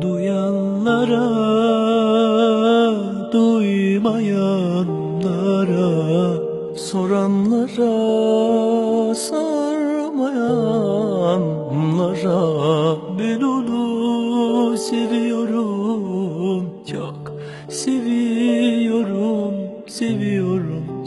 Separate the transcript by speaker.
Speaker 1: Duyanlara, duymayanlara, soranlara, sormayanlara ben onu seviyorum çok seviyorum seviyorum seviyorum